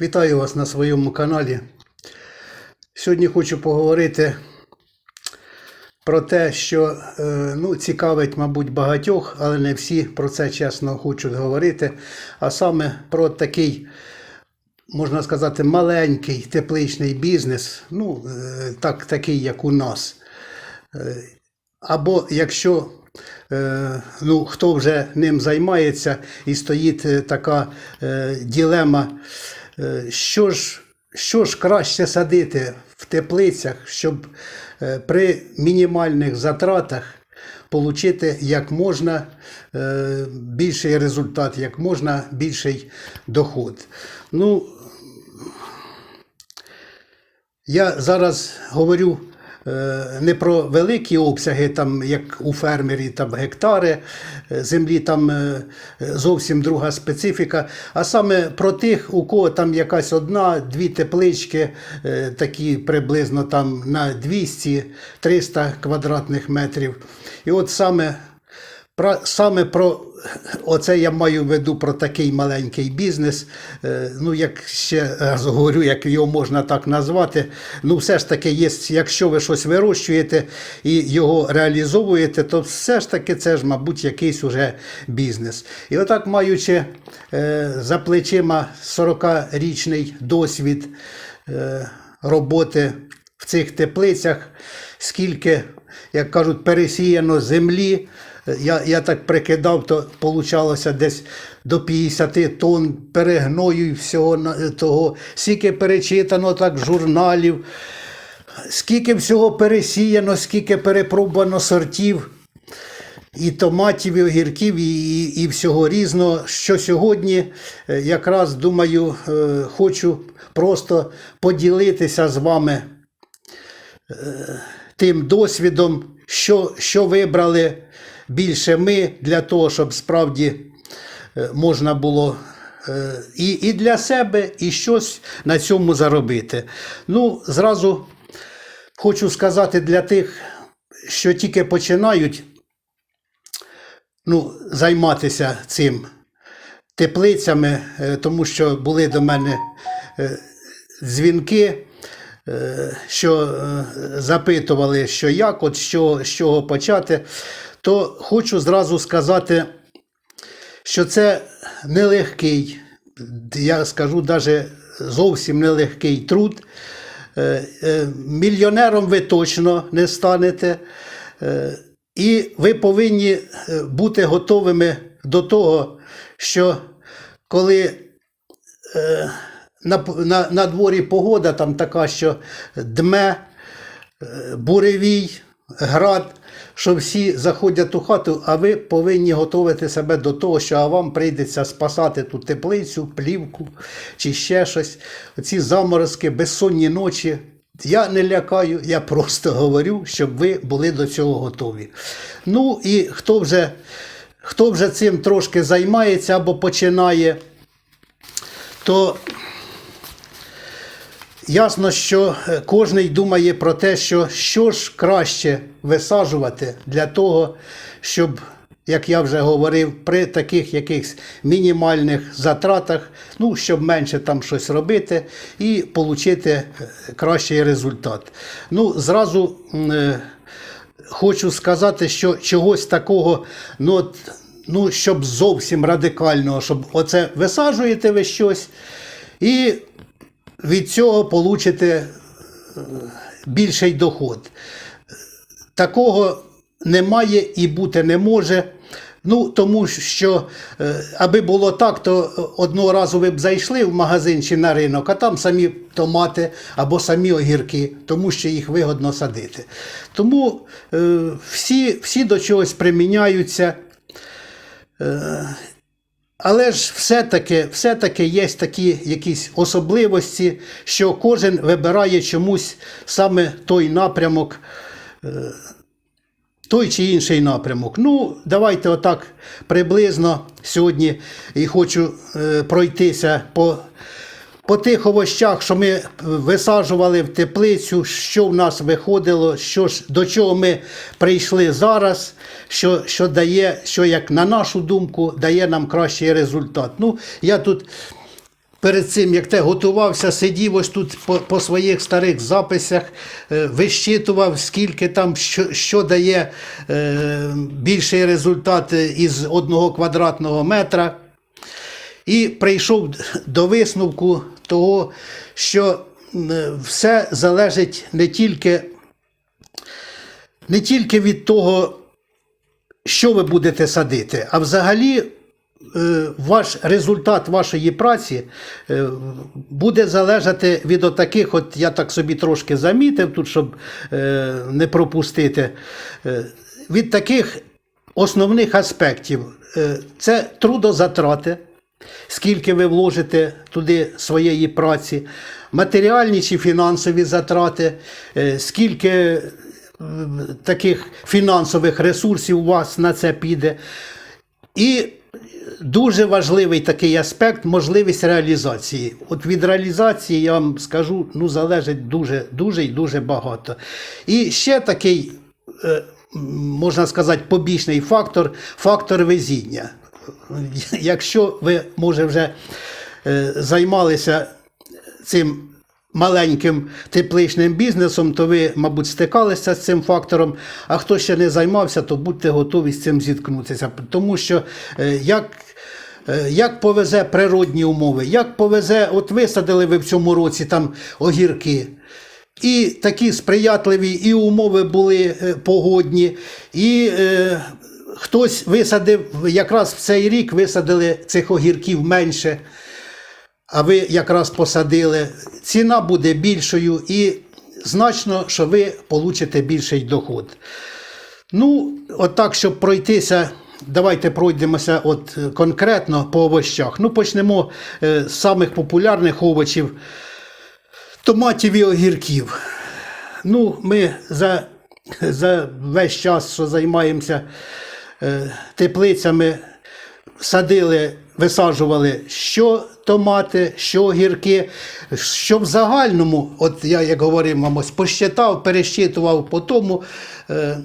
Вітаю вас на своєму каналі. Сьогодні хочу поговорити про те, що е, ну, цікавить, мабуть, багатьох, але не всі про це чесно хочуть говорити. А саме про такий, можна сказати, маленький тепличний бізнес, ну, е, так, такий, як у нас. Е, Або якщо ну, хто вже ним займається і стоїть така ділема, що ж, що ж краще садити в теплицях, щоб е, при мінімальних затратах отримати як можна е, більший результат, як можна більший доход. Ну, я зараз говорю е, не про великі обсяги, там, як у фермерів, там гектари е, землі, там е, зовсім друга специфіка, а саме про тих, у кого там якась одна, дві теплички, е, такі приблизно там на 200-300 квадратних метрів. І от саме про, саме про оце я маю в виду про такий маленький бізнес. Е, Ну, як ще раз говорю, як його можна так назвати. Ну, все ж таки, є, якщо ви щось вирощуєте і його реалізовуєте, то все ж таки це ж, мабуть, якийсь уже бізнес. І отак, маючи е, за плечима 40-річний досвід е, роботи в цих теплицях, скільки, як кажуть, пересіяно землі. Я, я так прикидав, то получалося десь до 50 тонн перегною і всього того, скільки перечитано так журналів, скільки всього пересіяно, скільки перепробувано сортів і томатів, і огірків, і, і, і всього різного. Що сьогодні е, якраз думаю, е, хочу просто поділитися з вами е, тим досвідом, що, що вибрали більше ми для того, щоб справді е, можна було. е, І, і для себе, і щось на цьому заробити. Ну, зразу хочу сказати для тих, що тільки починають ну, займатися цим теплицями, е, тому що були до мене дзвінки, що запитували, що як, от що, з чого почати, то хочу зразу сказати, що це нелегкий, я скажу навіть зовсім нелегкий труд. Е, е, Мільйонером ви точно не станете. Е, І ви повинні бути готовими до того, що коли на, на, на дворі погода там така, що дме, буревій, град, що всі заходять у хату, а ви повинні готувати себе до того, що вам прийдеться спасати ту теплицю, плівку чи ще щось. Оці заморозки, безсонні ночі. Я не лякаю, я просто говорю, щоб ви були до цього готові. Ну і хто вже, хто вже цим трошки займається або починає, то Ясно, що е, кожен думає про те, що що ж краще висаджувати для того, щоб, як я вже говорив, при таких якихось мінімальних затратах, ну, щоб менше там щось робити і отримати кращий результат. Ну, зразу е, хочу сказати, що чогось такого, ну, от, ну, щоб зовсім радикального, щоб оце висаджуєте ви щось і від цього получите е, більший доход. Такого немає і бути не може. Ну, тому що, е, аби було так, то одного разу ви б зайшли в магазин чи на ринок, а там самі томати або самі огірки, тому що їх вигодно садити. Тому е, всі, всі до чогось приміняються. Але ж все-таки, все-таки є такі якісь особливості, що кожен вибирає чомусь саме той напрямок, е, той чи інший напрямок. Ну, давайте отак приблизно сьогодні і хочу е, пройтися по, по тих овощах, що ми висаджували в теплицю, що в нас виходило, що до чого ми прийшли зараз, що, що дає, що, як на нашу думку, дає нам кращий результат. Ну, я тут перед цим, як те готувався, сидів ось тут по, по своїх старих записах, е, вищитував, скільки там, що, що дає е, більший результат із одного квадратного метра. І прийшов до висновку того, що все залежить не тільки, не тільки від того, що ви будете садити, а взагалі е, ваш результат вашої праці е, буде залежати від отаких, от я так собі трошки замітив тут, щоб е, не пропустити, від таких основних аспектів. Це трудозатрати, скільки ви вложите туди своєї праці, матеріальні чи фінансові затрати, е, скільки е, таких фінансових ресурсів у вас на це піде. І дуже важливий такий аспект можливість реалізації. От від реалізації я вам скажу, ну залежить дуже, дуже і дуже багато. І ще такий, е, можна сказати, побічний фактор фактор везіння. Якщо ви, може, вже е, займалися цим маленьким тепличним бізнесом, то ви, мабуть, стикалися з цим фактором. А хто ще не займався, то будьте готові з цим зіткнутися. Тому що е, як. е, Як повезе природні умови, як повезе, от висадили ви в цьому році там огірки, і такі сприятливі і умови були погодні, і хтось висадив, якраз в цей рік висадили цих огірків менше а ви якраз посадили, ціна буде більшою і значно, що ви получите більший доход. Ну, от щоб пройтися, давайте пройдемося от е, конкретно по овощах. Ну, почнемо е, з самих популярних овочів томатів і огірків. Ну, ми за, за весь час, що займаємося теплицями, садили, висаджували що томати, що огірки, що в загальному, от я як говорив вам, ось посчитав, пересчитував по тому. Е,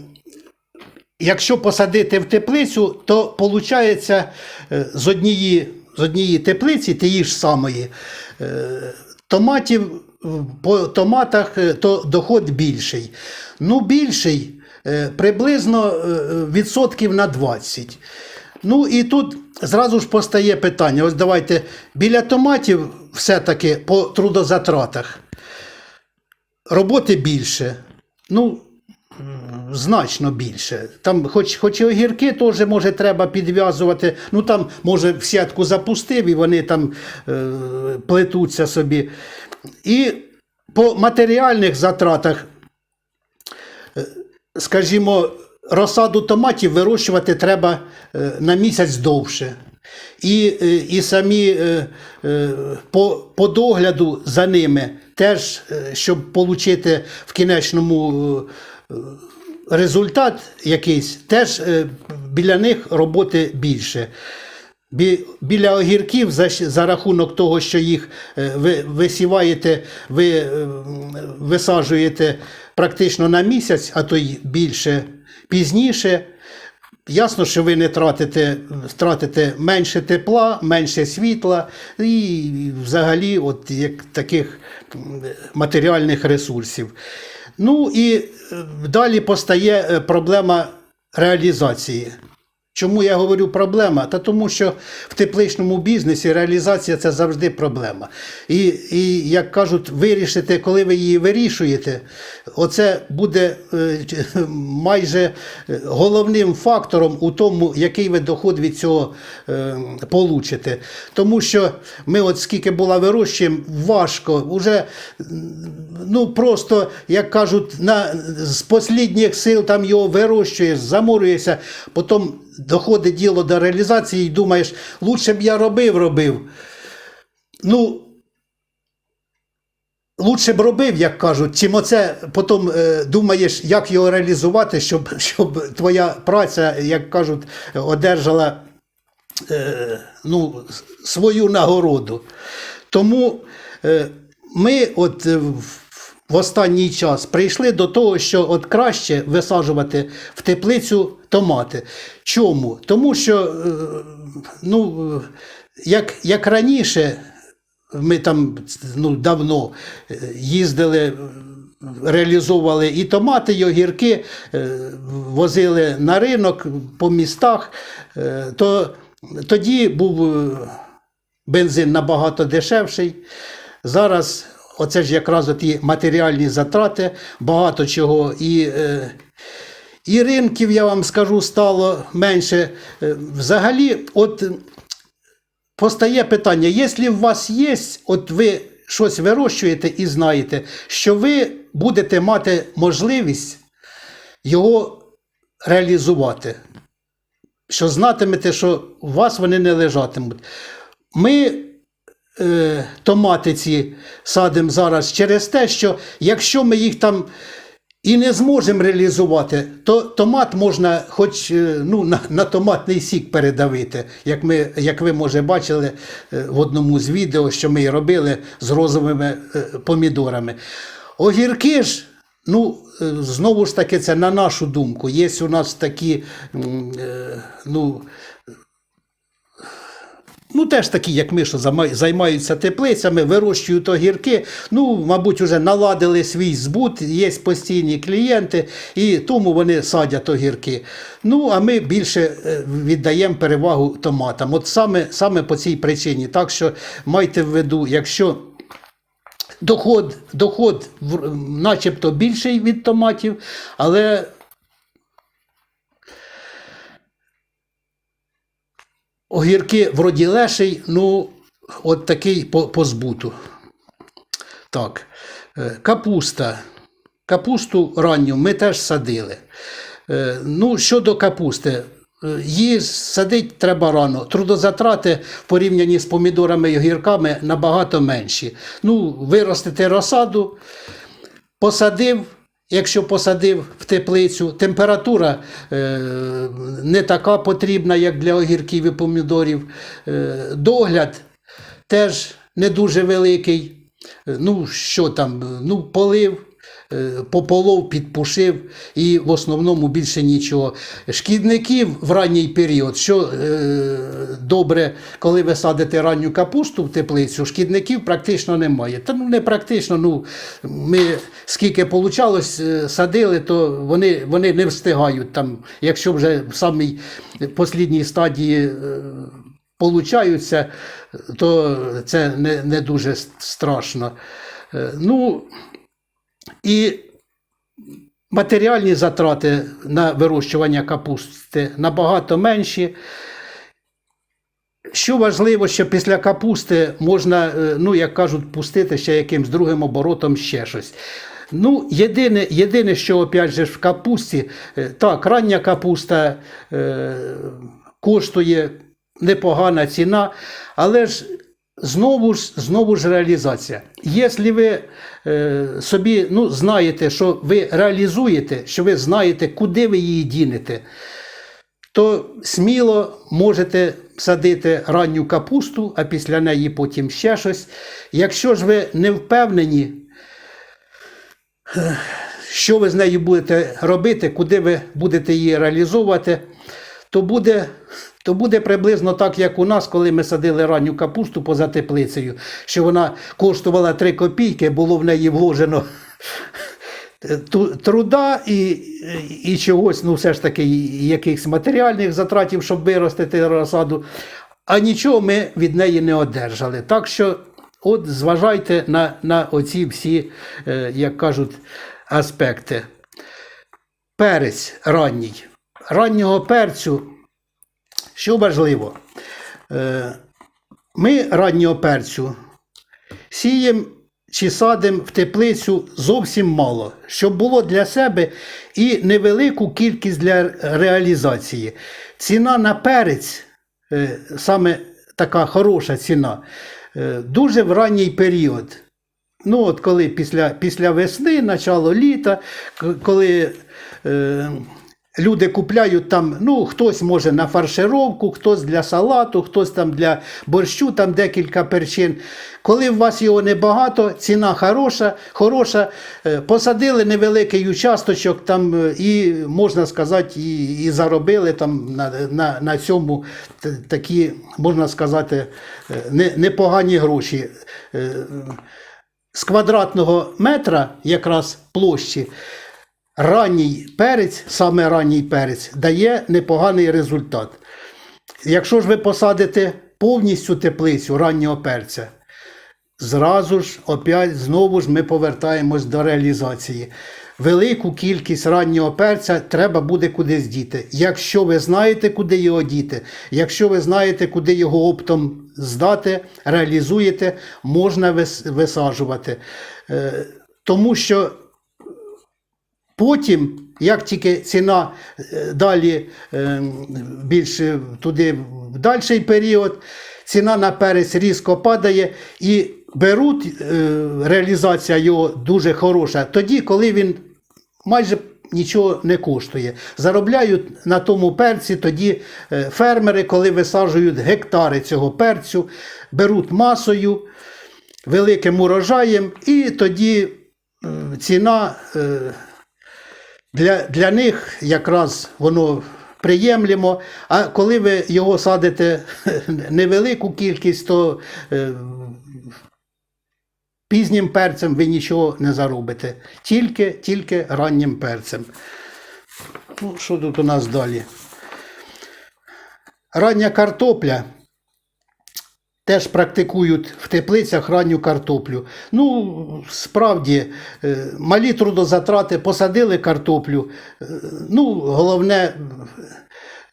Якщо посадити в теплицю, то виходить з однієї, з однієї теплиці, тієї ж самої, е, томатів е, по томатах е, то доход більший. Ну, більший е, приблизно е, відсотків на 20. Ну і тут зразу ж постає питання: ось давайте біля томатів все-таки по трудозатратах роботи більше. Ну, значно більше. Там, хоч, хоч і огірки теж може треба підв'язувати. Ну там, може, в сітку запустив і вони там е, плетуться собі. І по матеріальних затратах, е, скажімо, розсаду томатів вирощувати треба е, на місяць довше. І, е, і самі е, по, по догляду за ними теж, щоб отримати в кінечному результат якийсь, теж біля них роботи більше. Біля огірків за, за рахунок того, що їх ви висіваєте, ви висаджуєте практично на місяць, а то й більше пізніше. Ясно, що ви не тратите, тратите менше тепла, менше світла і взагалі от як таких матеріальних ресурсів. Ну і е, далі постає е, проблема реалізації. Чому я говорю проблема? Та тому, що в тепличному бізнесі реалізація це завжди проблема. І, і як кажуть, вирішити, коли ви її вирішуєте, оце буде е, майже е, головним фактором у тому, який ви доход від цього е, получите. Тому що ми, от скільки була вирощуємо, важко, уже ну просто, як кажуть, на, з послідніх сил там його вирощуєш, заморюєшся, потім доходить діло до реалізації і думаєш, лучше б я робив, робив. Ну, лучше б робив, як кажуть, чим оце потім е, думаєш, як його реалізувати, щоб, щоб твоя праця, як кажуть, одержала е, ну, свою нагороду. Тому е, ми от е, в останній час прийшли до того, що от краще висаджувати в теплицю томати. Чому? Тому що, е, ну, е, як, як раніше, ми там ну, давно е, їздили, е, реалізовували і томати, і огірки, е, возили на ринок по містах, то тоді був бензин набагато дешевший. Зараз оце ж якраз ті матеріальні затрати, багато чого. І, і ринків, я вам скажу, стало менше. Взагалі, от постає питання: якщо у вас є, от ви щось вирощуєте і знаєте, що ви будете мати можливість його реалізувати, що знатимете, що у вас вони не лежатимуть. Ми е, томати садимо зараз через те, що якщо ми їх там і не зможемо реалізувати, то томат можна хоч е, ну, на, на томатний сік передавити, як, ми, як ви може бачили е, в одному з відео, що ми робили з розовими е, помідорами. Огірки ж. Ну, знову ж таки, це на нашу думку. Є у нас такі, ну, Ну, теж такі, як ми, що займаються теплицями, вирощують огірки. Ну, мабуть, вже наладили свій збут, є постійні клієнти, і тому вони садять огірки. Ну, а ми більше е, віддаємо перевагу томатам. От саме, саме по цій причині. Так що майте в виду, якщо. Доход, доход начебто більший від томатів, але огірки вроді леший, ну, от такий по, по збуту. Так, е, капуста. Капусту ранню ми теж садили. Е, Ну, щодо капусти, е, її садити треба рано. Трудозатрати в порівнянні з помідорами і огірками набагато менші. Ну, виростити розсаду, посадив, якщо посадив в теплицю, температура е, не така потрібна, як для огірків і помідорів. Е, догляд теж не дуже великий. Е, Ну, що там, ну, полив. Е, Пополов, підпушив і в основному більше нічого. Шкідників в ранній період, що е, добре, коли ви садите ранню капусту в теплицю, шкідників практично немає. Та ну не практично, ну ми скільки получалось, е, садили, то вони, вони не встигають там, якщо вже в самій послідній стадії. е, Получаються, то це не, не дуже страшно. Е, Ну, і матеріальні затрати на вирощування капусти набагато менші. Що важливо, що після капусти можна, е, ну, як кажуть, пустити ще якимсь другим оборотом ще щось. Ну, єдине, єдине, що опять же в капусті, е, так, рання капуста е, коштує непогана ціна, але ж знову ж, знову ж реалізація. Якщо ви е, собі ну, знаєте, що ви реалізуєте, що ви знаєте, куди ви її дінете, то сміло можете садити ранню капусту, а після неї потім ще щось. Якщо ж ви не впевнені, е, що ви з нею будете робити, куди ви будете її реалізовувати, то буде, то буде приблизно так, як у нас, коли ми садили ранню капусту поза теплицею, що вона коштувала 3 копійки, було в неї вложено труда і, і чогось, ну все ж таки, якихось матеріальних затратів, щоб виростити розсаду, а нічого ми від неї не одержали. Так що, от зважайте на, на оці всі, е, як кажуть, аспекти. Перець ранній. Раннього перцю, що важливо, е, ми раннього перцю сіємо чи садимо в теплицю зовсім мало, щоб було для себе і невелику кількість для реалізації. Ціна на перець, е, саме така хороша ціна, е, дуже в ранній період. Ну, от коли після, після весни, начало літа, коли Люди купляють там, ну, хтось може на фаршировку, хтось для салату, хтось там для борщу, там декілька перчин. Коли у вас його небагато, ціна хороша, хороша, е, посадили невеликий участочок там е, і, можна сказати, і, і заробили там на, на, на цьому такі, можна сказати, е, не, непогані гроші. З квадратного метра якраз площі ранній перець, саме ранній перець, дає непоганий результат. Якщо ж ви посадите повністю теплицю раннього перця, зразу ж опять знову ж ми повертаємось до реалізації. Велику кількість раннього перця треба буде кудись діти. Якщо ви знаєте, куди його діти, якщо ви знаєте, куди його оптом здати, реалізуєте, можна висаджувати. Е, Тому що Потім, як тільки ціна е, далі е, більше туди в дальший період, ціна на перець різко падає і беруть е, реалізація його дуже хороша, тоді, коли він майже нічого не коштує. Заробляють на тому перці тоді е, фермери, коли висаджують гектари цього перцю, беруть масою, великим урожаєм, і тоді е, ціна. Для, для них якраз воно приємлемо. А коли ви його садите невелику кількість, то е, пізнім перцем ви нічого не заробите. Тільки, тільки раннім перцем. Ну, що тут у нас далі? Рання картопля. Теж практикують в теплицях ранню картоплю. Ну, справді, е, малі трудозатрати, посадили картоплю. Е, Ну, головне,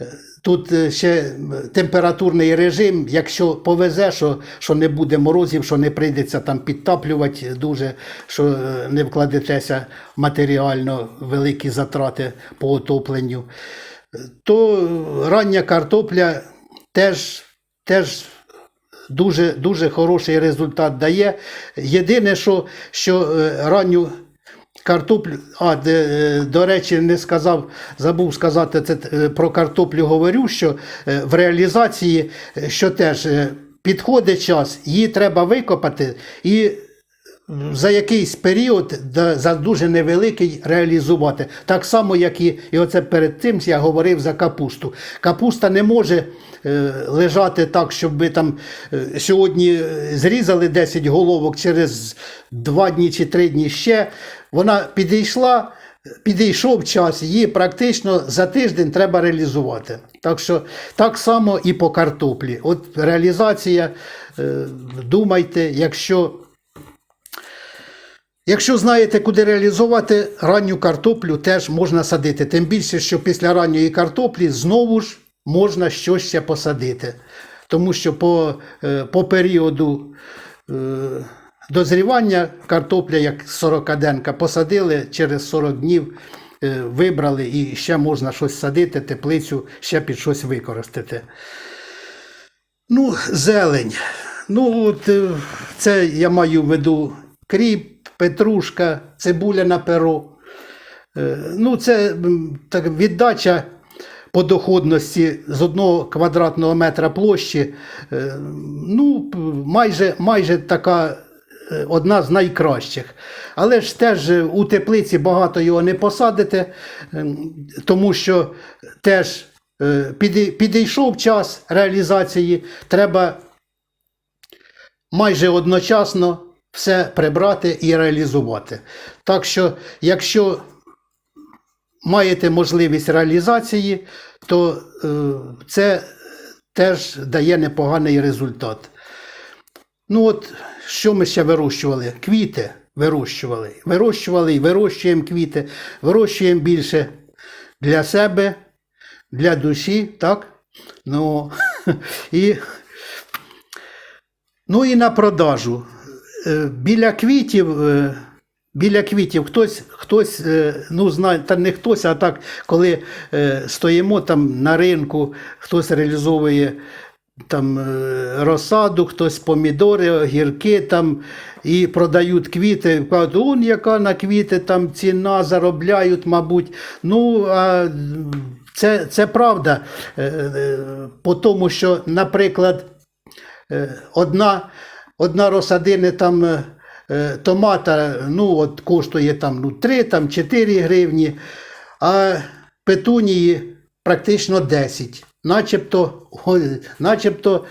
е, тут ще температурний режим. Якщо повезе, що, що не буде морозів, що не прийдеться там підтаплювати дуже, що не вкладетеся матеріально великі затрати по отопленню, то рання картопля теж, теж дуже, дуже хороший результат дає. Єдине, що, що е, ранню картоплю, а е, до речі, не сказав, забув сказати це е, про картоплю, говорю, що в реалізації, що теж підходить час, її треба викопати і за якийсь період, за дуже невеликий, реалізувати. Так само, як і, і оце перед тим я говорив за капусту. Капуста не може е, лежати так, щоб ви там е, сьогодні е, зрізали 10 головок через 2 дні чи 3 дні ще. Вона підійшла. Підійшов час, її практично за тиждень треба реалізувати. Так що так само і по картоплі. От реалізація, думайте, якщо Якщо знаєте, куди реалізувати, ранню картоплю теж можна садити. Тим більше, що після ранньої картоплі знову ж можна щось ще посадити. Тому що по, е, по періоду е, дозрівання картопля, як 40-денка, посадили через 40 днів, е, вибрали і ще можна щось садити, теплицю ще під щось використати. Ну, зелень. Ну, от це я маю в виду кріп, петрушка, цибуля на перо. Е, Ну, це так, віддача по доходності з одного квадратного метра площі. е, Ну, майже, майже така. е, Одна з найкращих. Але ж теж у теплиці багато його не посадите, ем, тому що теж підійшов час реалізації, треба майже одночасно все прибрати і реалізувати. Так що, якщо маєте можливість реалізації, то е, це теж дає непоганий результат. Ну от, що ми ще вирощували? Квіти вирощували. Вирощували і вирощуємо квіти, вирощуємо більше для себе, для душі, так? Ну, і Ну і на продажу. Е, Біля квітів, е, біля квітів хтось, хтось, е, ну знає, та не хтось, а так, коли стоїмо там на ринку, хтось реалізовує там розсаду, хтось помідори, огірки там і продають квіти. Кажуть, он яка на квіти там ціна заробляють, мабуть. Ну, а це, це правда. По тому, що, наприклад, одна, одна розсадини там. е, е, Томата ну, от коштує там, ну, 3 там, 4 гривні, а петунії практично 10. Начебто, начебто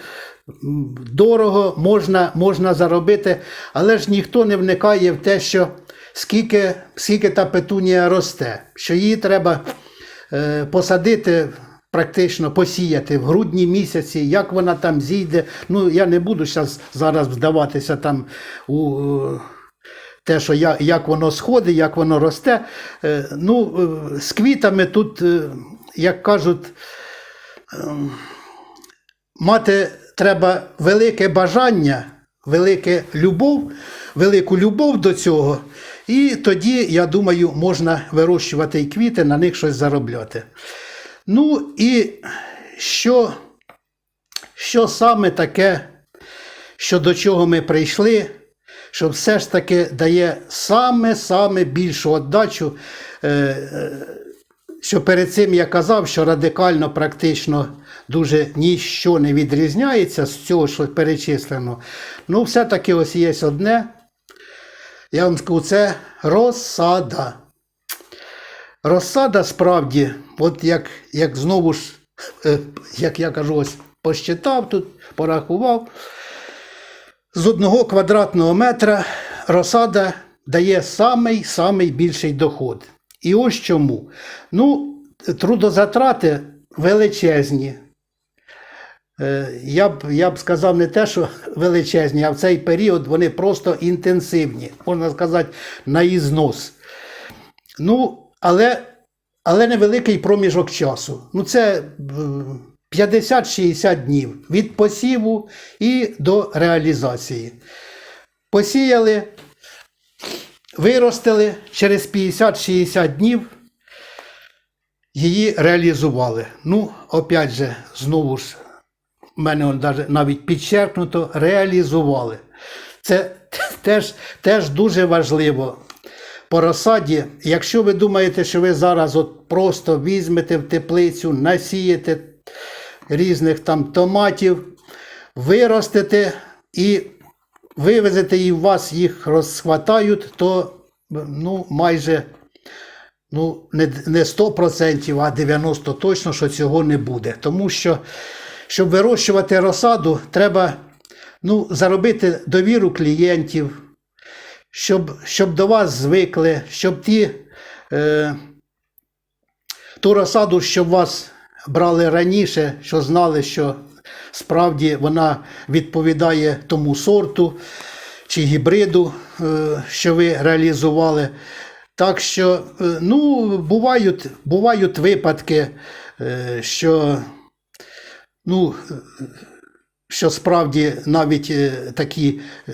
дорого можна, можна заробити, але ж ніхто не вникає в те, що скільки, скільки та петунія росте, що її треба е, посадити. Практично посіяти в грудні місяці, як вона там зійде. Ну, я не буду щас, зараз вдаватися там у е, те, що я, як воно сходить, як воно росте. Е, Ну, е, з квітами тут, як кажуть, мати треба велике бажання, велике любов, велику любов до цього. І тоді, я думаю, можна вирощувати і квіти, на них щось заробляти. Ну і що, що саме таке, що до чого ми прийшли, що все ж таки дає саме-саме більшу віддачу. Е, е, що перед цим я казав, що радикально практично дуже ніщо не відрізняється з цього, що перечислено. Ну, все-таки ось є одне. Я вам скажу, це розсада. Розсада справді, от як, як знову ж, е, як я кажу, ось посчитав тут, порахував, з одного квадратного метра розсада дає самий самий більший доход. І ось чому. Ну, трудозатрати величезні. Е, Я б, я б сказав не те, що величезні, а в цей період вони просто інтенсивні, можна сказати, на ізнос. Ну, але, але невеликий проміжок часу. Ну, це е, 50-60 днів від посіву і до реалізації. Посіяли, виростили через 50-60 днів. Її реалізували. Ну, опять же, знову ж, в мене навіть підчеркнуто, реалізували. Це теж, теж дуже важливо. По розсаді, якщо ви думаєте, що ви зараз от просто візьмете в теплицю, насієте різних там томатів, виростете і вивезете і у вас їх розхватають, то ну, майже ну, не, не 100%, а 90% точно, що цього не буде. Тому що, щоб вирощувати розсаду, треба ну, заробити довіру клієнтів, щоб, щоб до вас звикли, щоб ті, е, ту розсаду, що вас брали раніше, що знали, що справді вона відповідає тому сорту чи гібриду, е, що ви реалізували. Так що, е, ну, бувають, бувають випадки, е, що, ну, е, що справді навіть е, такі, е,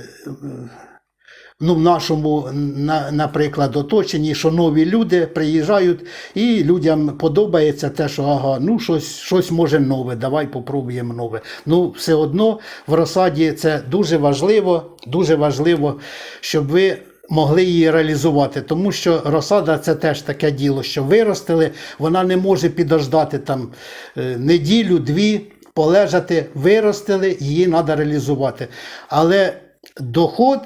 ну, в нашому, на, наприклад, оточенні, що нові люди приїжджають, і людям подобається те, що ага, ну щось, щось може нове, давай попробуємо нове. Ну, все одно в розсаді це дуже важливо, дуже важливо, щоб ви. Могли її реалізувати, тому що розсада це теж таке діло, що виростили, вона не може підождати там е, неділю, дві, полежати, виростили, її треба реалізувати. Але доход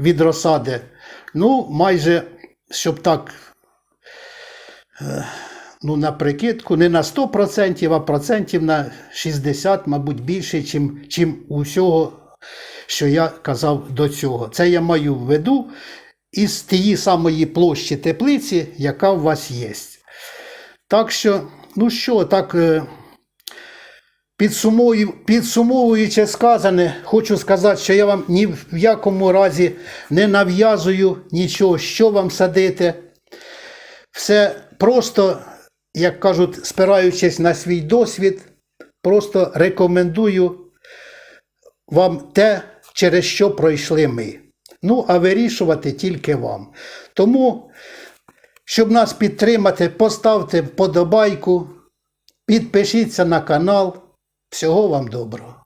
від розсади, ну, майже, щоб так, е, ну, на прикидку, не на 100%, а процентів на 60, мабуть, більше, чим, чим усього, що я казав до цього. Це я маю в виду із тієї самої площі теплиці, яка у вас є. Так що, ну що, так. Підсумовуючи сказане, хочу сказати, що я вам ні в якому разі не нав'язую нічого, що вам садити. Все просто, як кажуть, спираючись на свій досвід, просто рекомендую вам те, через що пройшли ми. Ну, а вирішувати тільки вам. Тому, щоб нас підтримати, поставте вподобайку, підпишіться на канал. Всього вам доброго.